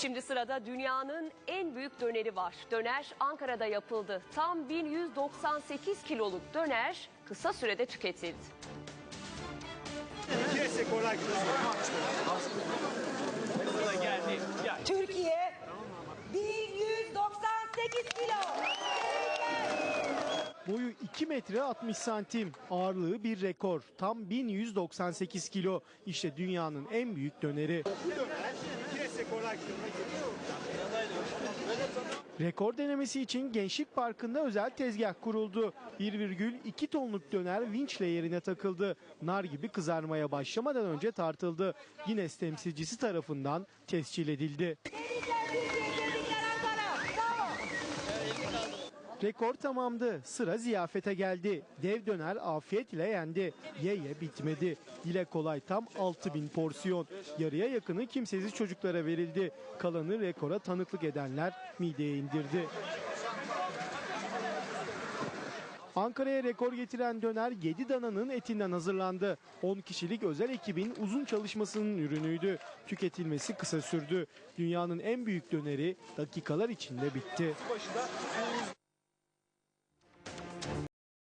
Şimdi sırada dünyanın en büyük döneri var. Döner Ankara'da yapıldı. Tam 1198 kiloluk döner kısa sürede tüketildi. Türkiye 1198 kilo. Boyu 2 metre 60 santim, ağırlığı bir rekor. Tam 1198 kilo. İşte dünyanın en büyük döneri. Rekor denemesi için Gençlik Parkı'nda özel tezgah kuruldu. 1,2 tonluk döner vinçle yerine takıldı. Nar gibi kızarmaya başlamadan önce tartıldı. Guinness temsilcisi tarafından tescil edildi. Rekor tamamdı. Sıra ziyafete geldi. Dev döner afiyetle yendi. Ye ye bitmedi. Dile kolay tam 6000 porsiyon. Yarıya yakını kimsesiz çocuklara verildi. Kalanı rekora tanıklık edenler mideye indirdi. Ankara'ya rekor getiren döner 7 dananın etinden hazırlandı. 10 kişilik özel ekibin uzun çalışmasının ürünüydü. Tüketilmesi kısa sürdü. Dünyanın en büyük döneri dakikalar içinde bitti.